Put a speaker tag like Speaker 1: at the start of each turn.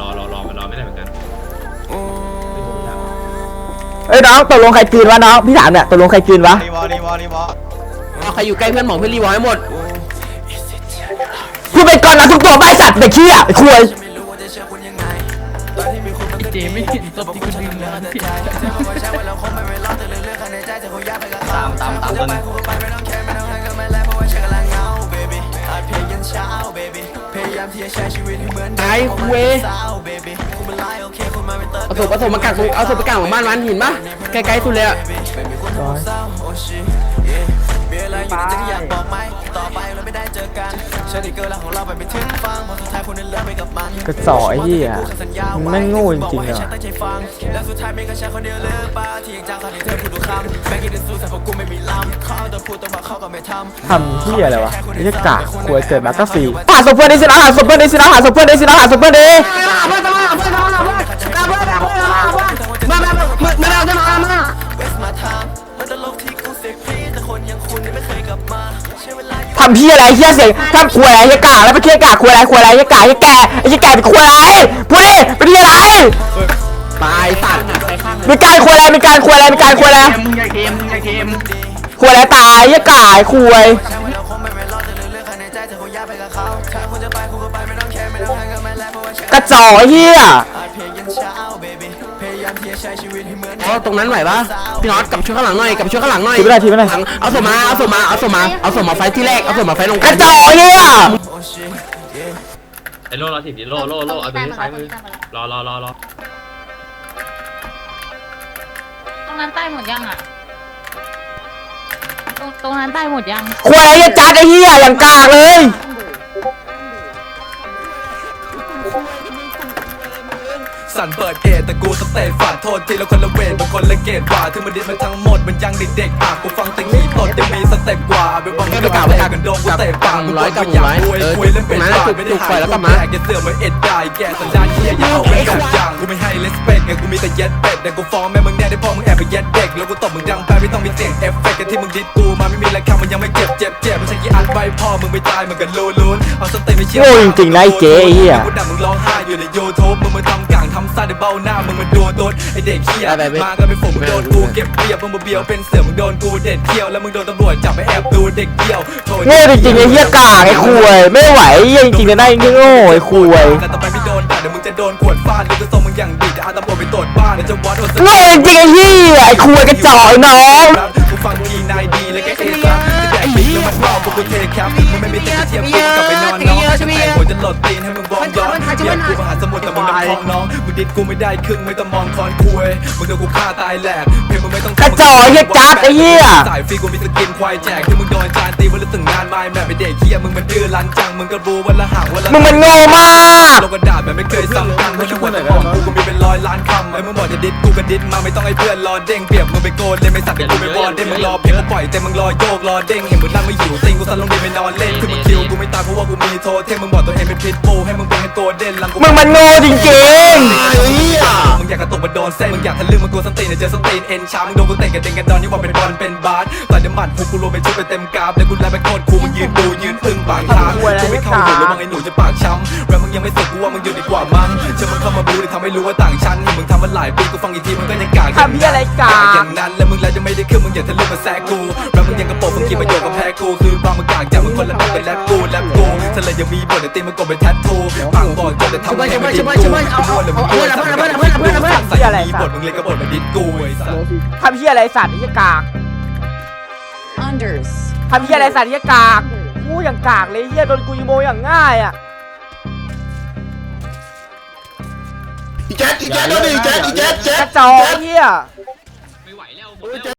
Speaker 1: รอรอรอมันรอไม่ได้เหมือนกัน
Speaker 2: เอ้ยน้องตกลงใครจืนวะน้องพี่ถามเนี่ยตกลงใครจืนวะ
Speaker 3: รีวอรีวอรีวอ
Speaker 4: เอาใครอยู่ใกล้เพื่อนหมอเพื่อนรีวอให้หมด
Speaker 2: กูเป็นก่อนนะทุกตัวไม่สัตว์เด็กขี้อะไอ้คุย
Speaker 5: เจไม่เห็นศพที่คุณดึงนะ
Speaker 3: ตามตามตามตอนนี้
Speaker 4: ไอ้คุยเอาศพเอาศพมากักตรงเอาศพไปกักของบ้านมันเห็นปะใกล้ๆสุดเลยอะ
Speaker 2: กระสอไอ้เหี้ยมึงแม่โง่จริงๆอะทำเหี้ยอะไรวะไอ้เหี้ยกากคุยเกิดมาก็ฟรีหาสมเพื่อนดิสินะหาสมเพื่อนดิสินะหาสมเพื่อนดิสินะหาสมเพื่อนดิำเหี้ยอะไรเหี้ยเสียงทำคุยอะไรเหี้ยกากแล้วไปเหี้ยกากคุยอะไรคุยอะไรเหี้ยกากเหี้ยแก่ไอ้เหี้ยแก่เป็นคุยอะไรพูดดิเป็นเหี้ยอะไร
Speaker 4: ตายสัตว์
Speaker 2: มีการคุยอะไรมีการคุยอะไรมีการคุยอะไร
Speaker 5: มึงอย่าเค็มมึงอย่าเค็ม
Speaker 2: คุยอะไรตายเหี้ยกากคุยกระจอกเหี้ย
Speaker 4: อ๋อตรงนั้นไหวปะพี่น็อตกับช่วยข้างหลังหน่อยกับช่วยข้างหลังหน่อย
Speaker 2: ทีไม่ได้ทีไม่ได้
Speaker 4: เอาศพมาเอาศพมาเอาศพมาเอาศพมาไฟที่แรกเอาศพมาไฟลง
Speaker 2: กระจอกเหี้ย
Speaker 1: ไอ้โล่รอสิบดิโล่โล่โล่เอาตัวนี้ซ้ายมือรอรอรอรอ
Speaker 6: ตรงนั้นใต้หมดยังอะ ตรงตรงนั้นใต้หมดยัง
Speaker 2: คุยอะไรเหี้ยจัดไอ้เหี้ยอย่างกากเลย
Speaker 7: สั่นเปิดเอทแต่กูสเตตฝาดโทษทีละคนละเวทบางคนละเกตกว่าถึงมันดิสมาทั้งหมดมันยังเด็กๆอะกูฟังแต่งี้ตดยังมีสเต็ปกว่าไปบัง
Speaker 4: ไม่
Speaker 7: ไม่
Speaker 4: ไป
Speaker 7: ไป
Speaker 4: กล่าว
Speaker 7: กา
Speaker 4: ไป
Speaker 7: ว
Speaker 4: กล่าว
Speaker 7: กันโดนกู
Speaker 4: กับ
Speaker 7: เตะ
Speaker 4: กั
Speaker 7: ปาก
Speaker 4: บร้อยกับห
Speaker 7: อ
Speaker 4: มู่
Speaker 7: ยาก
Speaker 4: ไว้
Speaker 7: คุย
Speaker 4: เออ
Speaker 7: คุยเล่นเป็น
Speaker 4: มา
Speaker 7: บ้า
Speaker 4: จุด
Speaker 7: ไม่ได้
Speaker 4: จุด
Speaker 7: หา
Speaker 4: ไฟแล้วก็
Speaker 7: กู
Speaker 4: มา
Speaker 7: แตกจะเสือกเหมือนเอ็ดได้แกสัญญาณเฮียอย่าเอาเป็นแบบอย่างกูไม่ให้เลสเปกไงกูมีแต่เย็ดเป็ดแต่กูฟ้องแม่มึงเนี่ยได้พอมึงแอบไปเย็ดเด็กแล้วกูตบมึงดังไปไม่ต้องมีเสียงเอฟเฟกต์กันที่มึงดิดกูมาไม่มีอะไรคำมันยังไม่เจ็บเจ็บเจ็บไม่ใช่กี่อันไว้พ่อมึงไม่ตายมึงกันลูลูนเอาสเตย์ไม่เชื่อ
Speaker 2: โง่จริงๆนะไอ้เจ๊ไอ้เหี้ย
Speaker 7: กูด่ามึงร้องไห้อยู่ในยูทูบมึงมาทำกลางทำ ซ่าในเบ้าหน้ามึงมาดูตัวไอเด็กเหี้ย
Speaker 4: ไปไปไป
Speaker 7: มากันเป็นฝูงมึงโดนกูเก็บเปรียบมึงมาเบียวเป็นเสือมึงโดนกูเด็ดเขี้ยวแล้วมึงโดนตำรวจจับไปแอบดูเด็กเดี่ยวโทษ
Speaker 2: โง่จริงๆไอ้เหี้ยกากไอ้คุยไม่ไหวเหี้ยจริงๆเลยนะไอ้เหี้ยโง่ไอ้คุย
Speaker 7: แต่ต่อไปไม่โดนด่าเดี๋ยวมึงจะโดนขวดฟาดหรือจะส่งมึงอย่างดีจะเอาตำรวจไปตรวจบ้านเดี๋ยวจะวัดว่า
Speaker 2: โง่จริงๆไอ้เหี้ยไอ้คุยกระจอกไอ้น้อง
Speaker 7: กูฟังทีนายดีแล้วแกเอซ่าจะแดกปิ๊กแล้วมันบอกกูกูเทแคปมึงไม่มีแต่เทียบกูกลับไปนอนน้องแต่ หัวจะหลดตีนให้มึงวอร์มย้อนเดี๋ยวกูมหาสมุทรแต่มึงน้ำคลองน้องมึงดิดกูไม่ได้ครึ่งไม่ต้องมองคอนคุยมึงโดนกูฆ่าตายแหลกเพลงมึงไม่ต้อง
Speaker 2: กระจอกไอ้เหี้ยจัดไอ้เหี้ย
Speaker 7: สายฟรีกูมีสกินควายแจกที่มึงโดนจานตีวันละถึงงานไม่แม่ไปเด็กเฮียมึงมันดื้อรั้นจังมึงก็รู้วันละห่างวันละ
Speaker 2: มึงมันโง่มาก
Speaker 7: โลกกระดาษแบบไม่เคยซ้ำกันเพราะทุกวัน มึงบอกจะดิดกูก็ดิดมาไม่ต้องให้เพื่อนรอเด้งเปรียบมึงไปโกนเลยไม่สัตว์เดี๋ยวกูไปวอนเด้งมึงรอเพียงกูปล่อยแต่มึงรอโยกรอเด้งเห็นมึงนั่งไม่หิวติงกูสั่นลงดินไม่นอนเล่นคือมึงคิวกูไม่ตายเพราะว่ากูมีโทเทมมึงบอกตัวเองเป็นพิษบูให้มึงเป็นให้โกเด้นลังกู
Speaker 2: มึงมันโง่จริง
Speaker 7: มึงอยากกระตุกมาโดนเส้นมึงอยากทะลึ่งมันกูสตีนเนี่ยเจอสตีนเอ็นชามึงโดนกูเตะกันเต็งกันดอนนี่ว่าเป็นบอลเป็นบาสใส่เดมันผูกกูรวมเป็นชุดไปเต็มกราฟแล้วกูไล่ไปโคตรคูมึงยืนดูยืนอึ้งปากทางกูไม่เข้าหูแล้วมึงไอ้หนูจะปากช้ำแล้วมึงยังไม่สุดกูว่ามึงอยู่ดีกว่ามั เชื่อมึงเข้ามาบูเลยทำให้รู้ว่าต่างชั้นนี่มึงทำมาหลายปีกูฟังอีกทีมึงก็ยังกาก
Speaker 2: ทำยอะไรกาก
Speaker 7: อย่างนั้นแล้วมึงแล้วจะไม่ได้ขึ้นมึงอย่าทะลึ่มาแซกกูแล้มึงยังกระโปงมึงคิดประโยชน์กับแพ้กูคือความมึงกากจากมึงคนละแบบเป็นแรปกูแรปกูเธอเลยยังมีบทในตีมันกดเป็นแทททูปากบอดจนแต่ทำให้ไม่ดิ้กูกูเลยมึงกูสั่งใส่มีบทมึงเลยกระบทมันดิ้นกูไอ้สัส
Speaker 2: ทำเหี้ยอะไรสัตว์ไอ้เหี้ยกากทำเหี้ยอะไรสัตว์ไอ้เหี้ยกากกูอย่างกากเลยเหี้ยโดนกูยิงโมอย่างง่ายอะ
Speaker 8: แจ๊ดอีแจ๊ดโดนดิอีแจ๊ดอีแจ๊ดแจ๊
Speaker 2: ก
Speaker 8: ด
Speaker 2: ระจอกไอ้เฮีย
Speaker 1: ไม่ไหวแล้วหมดแล้ว